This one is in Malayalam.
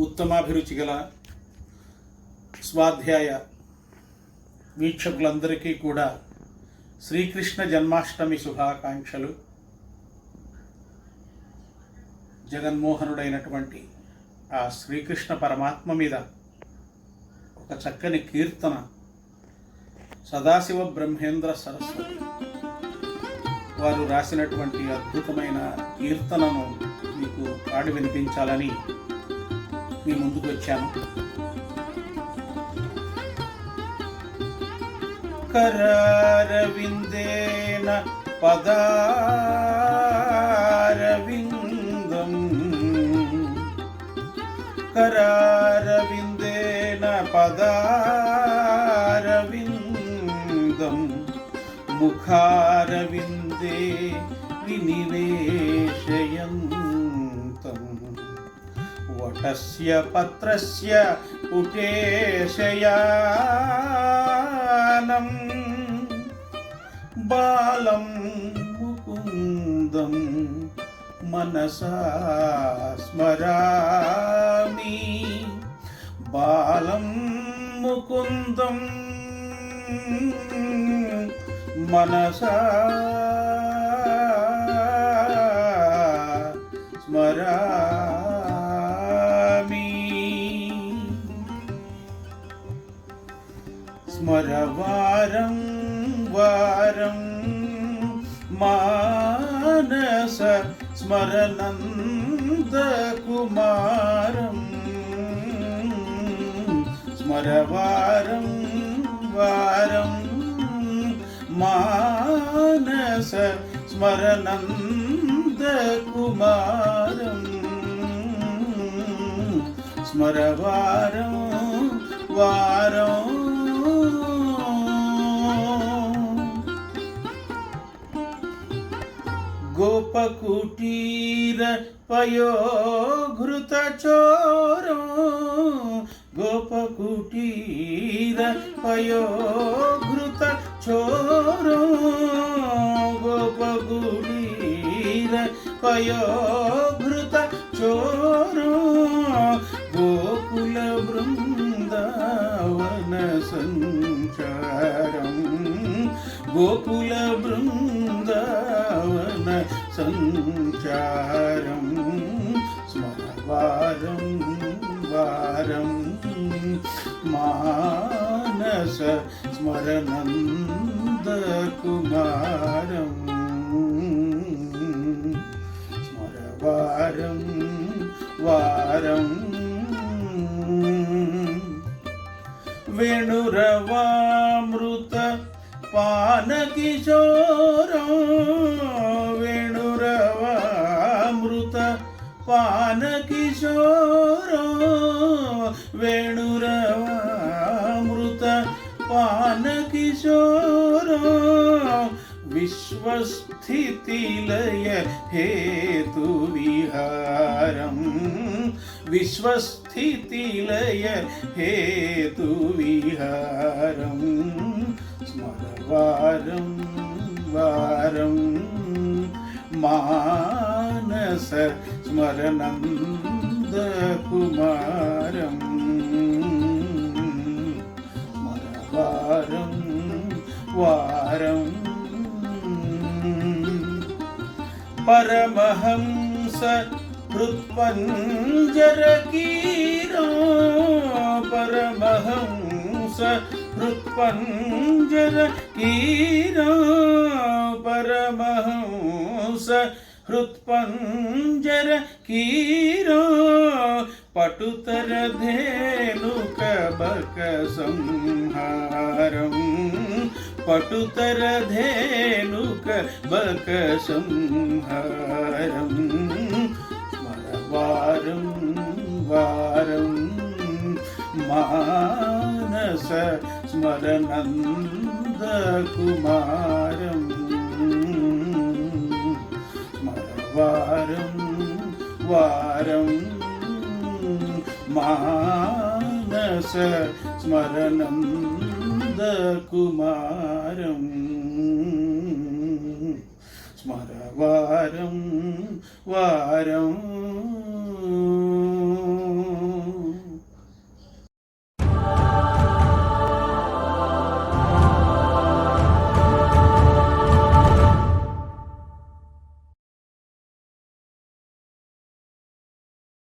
ఉత్తమాభిరుచి గల స్వాధ్యాయ వీక్షకులందరికీ కూడా శ్రీకృష్ణ జన్మాష్టమి శుభాకాంక్షలు. జగన్మోహనుడైనటువంటి ఆ శ్రీకృష్ణ పరమాత్మ మీద ఒక చక్కని కీర్తన సదాశివ బ్రహ్మేంద్ర సరస్వతి వారు రాసినటువంటి అద్భుతమైన కీర్తనను మీకు పాడి వినిపించాలని మీ ముందుకు వచ్చాము కరారవిందేన పదారవిందం కరారవిందేన పదారవిందం ముఖారవిందే వినివే वटस्य पत्रस्य पुटेशयानम् बालं मुकुन्दम् मनसा स्मरामि बालं मुकुन्दं मनसा स्मरामि മരവാരം വാരം മാനസ സ്മരനന്ദകുമാരം. സ്മരവാരം വാരം മാനസ സ്മരനന്ദകുമാരം. സ്മരവാരം വാരം గోపకుటీర పయోఘృత చోరం. గోపకుటీర పయోఘృత చోరం. గోపకుటీర పయోఘృత చోరం. గోకుల బృందావన సంచారం. గోకుల സഞ്ചാരം സ്മരവാരം വാരം മാനസ സ്മരനന്ദകുമാരം സ്മരവാരം വാരം. വേണുരവാമൃത പാനകിശോരം പാന കിശോരോ വേണുരമൃത പാന കിശോരോ വിശ്വസ്ഥിതിലയ ഹേതു വിഹാരം. വിശ്വസ്ഥിതിലയ ഹേതു വിഹാരം. സ്മരവാരം വാരം മാനസ സ്മരണകുമാരം മരവാരം വാരം പരമഹംസ ഹൃത്പഞ്ജരകീരോ പരമഹംസ ഹൃത്പഞ്ജരകീരോ പരമഹംസ हृत्पञ्जर कीरो पटुतरधेनुकबकसंहारम् पटुतरधेनुकबकसंहारम् स्मरवारं वारं मानस स्मरनन्दकुमारम् വാരം വാരം മാനസ സ്മരണന്ദകുമാരം സ്മരവാരം വാരം